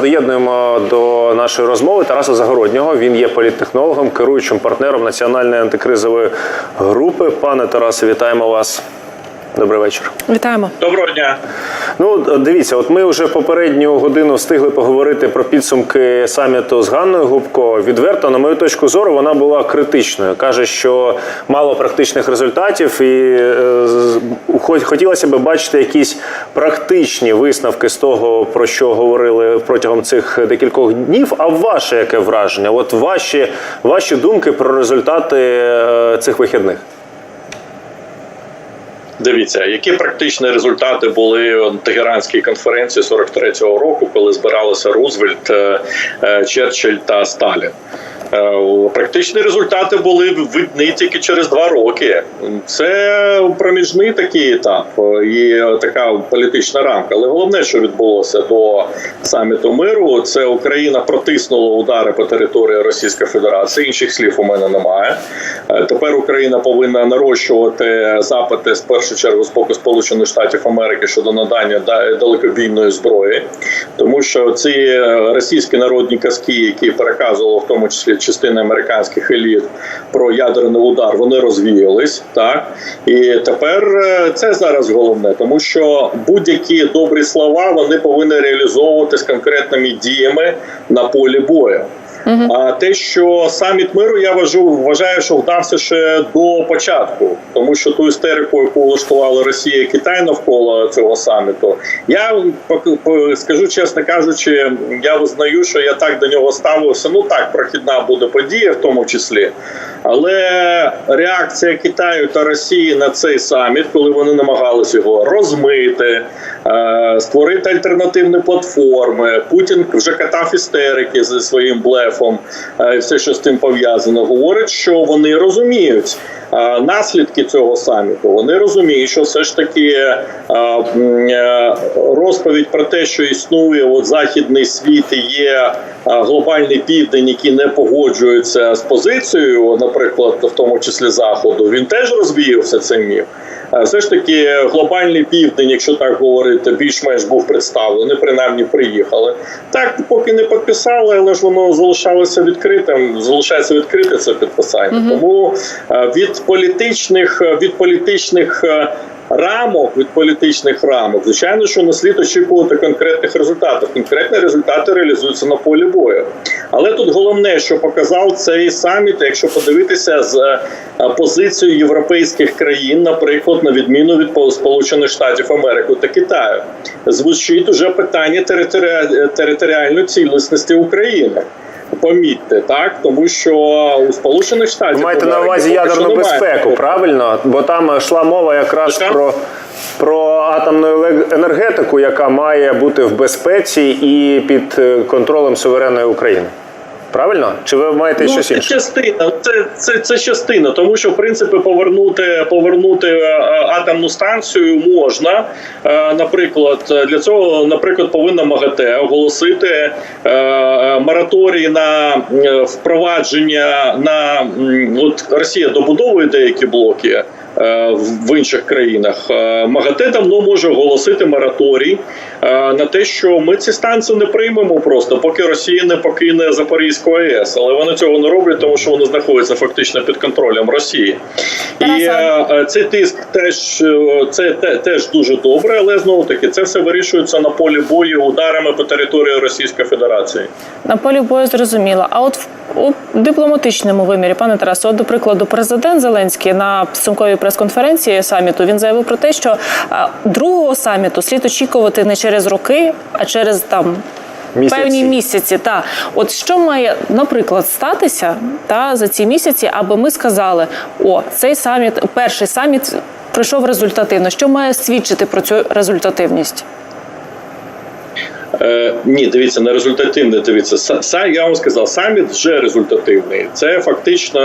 Доєднуємо до нашої розмови Тараса Загороднього. Він є політтехнологом, керуючим партнером національної антикризової групи. Пане Тарасе, вітаємо вас. Добрий вечір. Вітаємо. Доброго дня. Ну, дивіться, от ми вже попередню годину встигли поговорити про підсумки саміту з Ганною Губко. Відверто, на мою точку зору, вона була критичною. Каже, що мало практичних результатів, і е, хотілося б бачити якісь практичні висновки з того, про що говорили протягом цих декількох днів. А ваше яке враження? От ваші, ваші думки про результати е, цих вихідних? Дивіться, які практичні результати були на Тегеранській конференції 43-го року, коли збиралися Рузвельт, е, е, Черчилль та Сталін. Е, Практичні результати були видні тільки через два роки. Це проміжний такий етап е, і така політична рамка. Але головне, що відбулося до саміту миру, це Україна протиснула удари по території Російської Федерації. Інших слів у мене немає. Е, Тепер Україна повинна нарощувати запити з першу чергу з боку Сполучених Штатів Америки щодо надання да- далекобійної зброї, тому що ці російські народні казки, які переказували в тому числі частина американських еліт про ядерний удар, вони розвіялись. Так і тепер е, це зараз головне, тому що будь-які добрі слова вони повинні реалізовуватись конкретними діями на полі бою. А те, що саміт миру, я вважаю, вважаю, що вдався ще до початку, тому що ту істерику, яку влаштували Росія і Китай навколо цього саміту, я скажу чесно кажучи, я визнаю, що я так до нього ставився. Ну так, прохідна буде подія, в тому числі. Але реакція Китаю та Росії на цей саміт, коли вони намагалися його розмити, е, створити альтернативні платформи. Путін вже катав істерики зі своїм блефом, е, і все, що з тим пов'язано, говорить, що вони розуміють. е, Наслідки цього саміту вони розуміють, що все ж таки е, розповідь про те, що існує от західний світ і є глобальний південь, який не погоджується з позицією, наприклад, в тому числі заходу, він теж розвіявся цей міф. Е, Все ж таки, глобальний південь, якщо так говорити, більш-менш був представлений, принаймні приїхали. Так, поки не підписали, але ж воно залишалося відкритим. Залишається відкрите це підписання. Тому е, від політичних від політичних. Рамок від політичних рамок, звичайно, що не слід очікувати конкретних результатів. Конкретні результати реалізуються на полі бою. Але тут головне, що показав цей саміт, якщо подивитися з е, позицією європейських країн, наприклад, на відміну від Пол- Сполучених Штатів Америки та Китаю, звучить уже питання територіальної цілісності України. Помітьте так, тому що у Сполучених Штатів Ви маєте на увазі ядерну безпеку, правильно? Бо там йшла мова якраз Що? про, про атомну енергетику, яка має бути в безпеці і під е, контролем суверенної України. Правильно? Чи ви маєте Ну, щось інше? частина, це, це, це частина, тому що в принципі повернути повернути е, атомну станцію можна. Е, Наприклад, для цього, наприклад, повинна МАГАТЕ оголосити е, е, мораторій на е, впровадження на от Росія добудовує деякі блоки. Е, В інших країнах Е, МАГАТЕ давно може оголосити мораторій е, на те, що ми ці станції не приймемо просто, поки Росія не покине Запорізьку АЕС. Але вони цього не роблять, тому що вони знаходяться фактично під контролем Росії. І цей тиск теж це теж дуже добре, але знову таки це все вирішується на полі бою ударами по території Російської Федерації. На полі бою зрозуміло. А от в у дипломатичному вимірі, пане Тарасе, от, до прикладу, президент Зеленський на підсумковій прес-конференції саміту він заявив про те, що другого саміту слід очікувати не через роки, а через там. Місяці. Певні місяці, та от що має, наприклад, статися та за ці місяці, аби ми сказали: о, цей саміт, перший саміт пройшов результативно. Що має свідчити про цю результативність? Е, ні, дивіться, не результативне. Дивіться, Са- я вам сказав, саміт вже результативний. Це фактично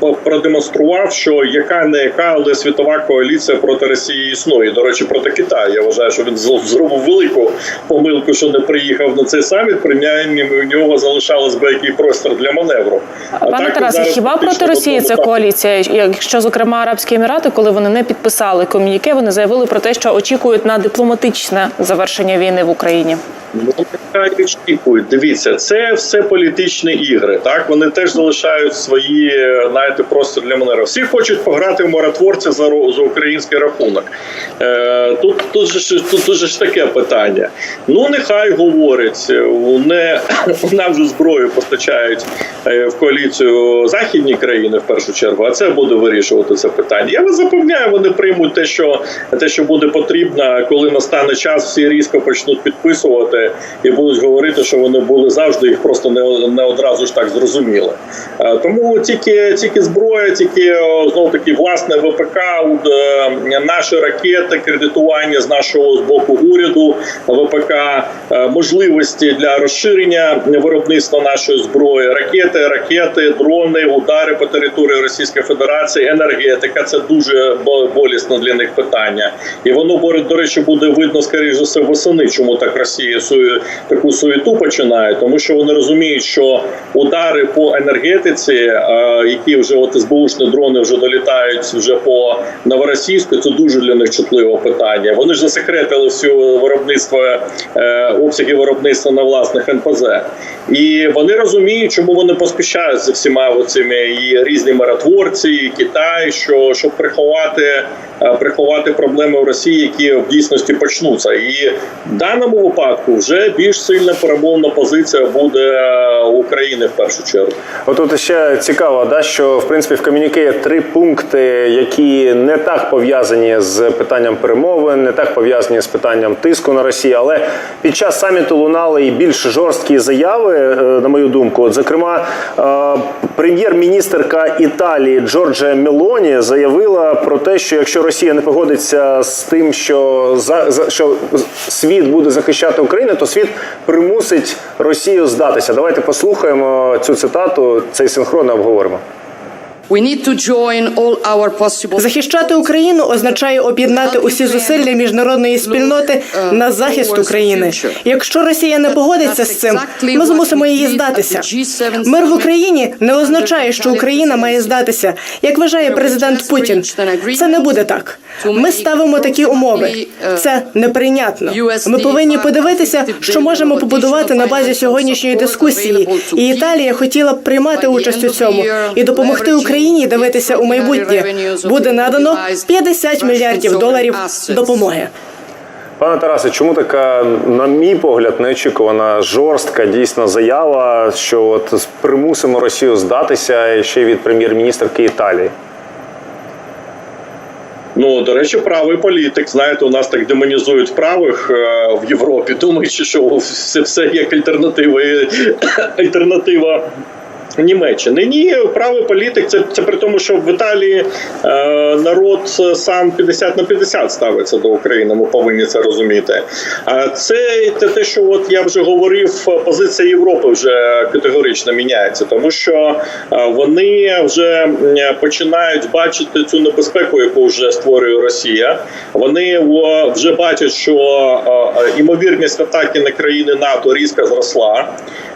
продемонстрував, що яка не яка, але світова коаліція проти Росії існує. До речі, проти Китаю. Я вважаю, що він зробив велику помилку, що не приїхав на цей саміт. Принаймні у нього залишалось би який простір для маневру. А Пане так, Тарасе, хіба проти Росії це коаліція? Якщо зокрема Арабські Емірати, коли вони не підписали ком'юніке, вони заявили про те, що очікують на дипломатичне завершення війни в Україні. Ну, нехай очікують. Дивіться, це все політичні ігри. Так вони теж залишають свої, знаєте, просто для манера. Всі хочуть пограти в миротворця за, за український рахунок. Е, тут, тут, же, тут, тут же ж таке питання. Ну, нехай говорять, не нам же зброю постачають е, в коаліцію західні країни в першу чергу, а це буде вирішувати це питання. Я вас запевняю, вони приймуть те, що те, що буде потрібно, коли настане час, всі різко почнуть підписувати і будуть говорити, що вони були завжди, їх просто не, не одразу ж так зрозуміли. Е, Тому тільки тільки зброя, тільки знову таки власне ВПК, е, наші ракети, кредитування з нашого з боку уряду, ВПК, е, можливості для розширення виробництва нашої зброї, ракети, ракети, дрони, удари по території Російської Федерації, енергетика це дуже бо- болісно для них питання. І воно до речі буде видно скоріш за все восени, чому так Росія таку суєту починає, тому що вони розуміють, що удари по енергетиці, е, які вже от СБУшні дрони вже долітають вже по новоросійську, це дуже для них чутливе питання. Вони ж засекретили всю виробництво е, обсяги виробництва на власних НПЗ. І вони розуміють, чому вони поспішають за всіма цими і різні миротворці, і Китай, що щоб приховати, е, приховати проблеми в Росії, які в дійсності почнуться. І в даному випадку вже більш сильна перемовна позиція буде е, України в першу чергу. Отут ще цікаво, да, що в принципі в ком'юніке є три пункти, які не так пов'язані з питанням перемовин, не так пов'язані з питанням тиску на Росію. Але під час саміту лунали і більш жорсткі заяви, е, на мою думку. От, зокрема, е, прем'єр-міністерка Італії Джорджа Мелоні заявила про те, що якщо Росія не погодиться з тим, що за, що світ буде захищати Україну, то світ примусить Росію здатися. Давайте послухаємо цю цитату, цей синхронно обговоримо. Захищати Україну означає об'єднати усі зусилля міжнародної спільноти на захист України. Якщо Росія не погодиться з цим, ми змусимо її здатися. Мир в Україні не означає, що Україна має здатися, як вважає президент Путін. Це не буде так. Ми ставимо такі умови. Це неприйнятно. Ми повинні подивитися, що можемо побудувати на базі сьогоднішньої дискусії. І Італія хотіла б приймати участь у цьому і допомогти Україні дивитися у майбутнє. Буде надано 50 мільярдів доларів допомоги. Пане Тарасе, чому така, на мій погляд, неочікувана жорстка дійсно заява, що от примусимо Росію здатися ще й від прем'єр-міністрки Італії? Ну до речі, правий політик. Знаєте, у нас так демонізують правих е, в Європі, думаючи, що все, все як альтернатива альтернатива. Німеччини ні, правий політик це, це при тому, що в Італії е, народ сам 50 на 50 ставиться до України. Ми повинні це розуміти. А це те, те, що от я вже говорив, позиція Європи вже категорично міняється, тому що е, вони вже починають бачити цю небезпеку, яку вже створює Росія. Вони вже бачать, що е, е, імовірність атаки на країни НАТО різко зросла.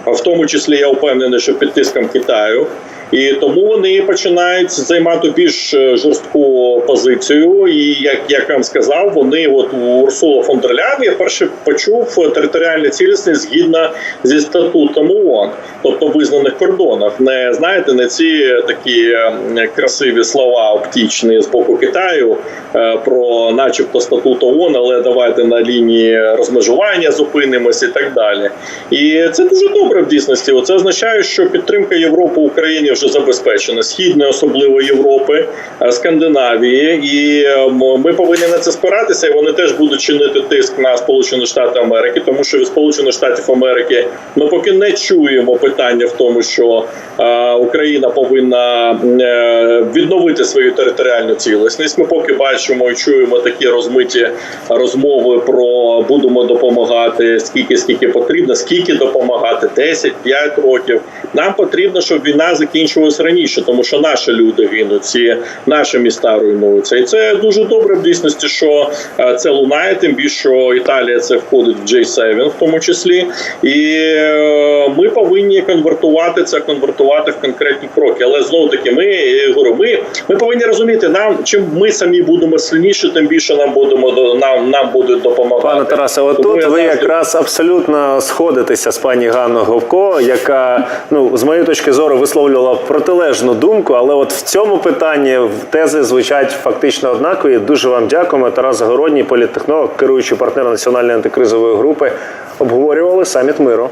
В тому числі я впевнений, що під тиском Китаю. І тому вони починають займати більш е, жорстку позицію. І як як я вам сказав, вони от у Урсула фон дер Ляйн я перше почув територіальну цілісність згідно зі статутом ООН, тобто визнаних кордонах. Не знаєте, не ці такі е, красиві слова оптічні з боку Китаю е, про, начебто, статут ООН, але давайте на лінії розмежування зупинимося і так далі. І це дуже добре в дійсності. Це означає, що підтримка Європи Україні вже забезпечена, східної, особливо Європи, е, Скандинавії, і е, ми повинні на це спиратися. І вони теж будуть чинити тиск на Сполучені Штати Америки, тому що від Сполучених Штатів Америки ми поки не чуємо питання в тому, що е, Україна повинна відновити свою територіальну цілісність. Ми поки бачимо і чуємо такі розмиті розмови про будемо допомагати скільки скільки потрібно, скільки допомагати 10-5 років. Нам потрібно щоб війна закінчилась раніше, тому що наші люди гинуть, ці наші міста руйнуються. І це дуже добре в дійсності, що е, це лунає. Тим більше що Італія це входить в J7 в тому числі, і е, ми повинні конвертувати це, конвертувати в конкретні кроки. Але знову таки, ми я говорю, ми, ми повинні розуміти, нам чим ми самі будемо сильніші, тим більше нам будемо нам, нам будуть допомагати. Пане Тарасе, отут ви завжди- якраз абсолютно сходитеся з пані Ганною Говко, яка ну з моєї точки зору висловлювала протилежну думку, але от в цьому питанні тези звучать фактично однакові. Дуже вам дякуємо. Тарас Загородній, політтехнолог, керуючий партнер національної антикризової групи, обговорювали саміт миру.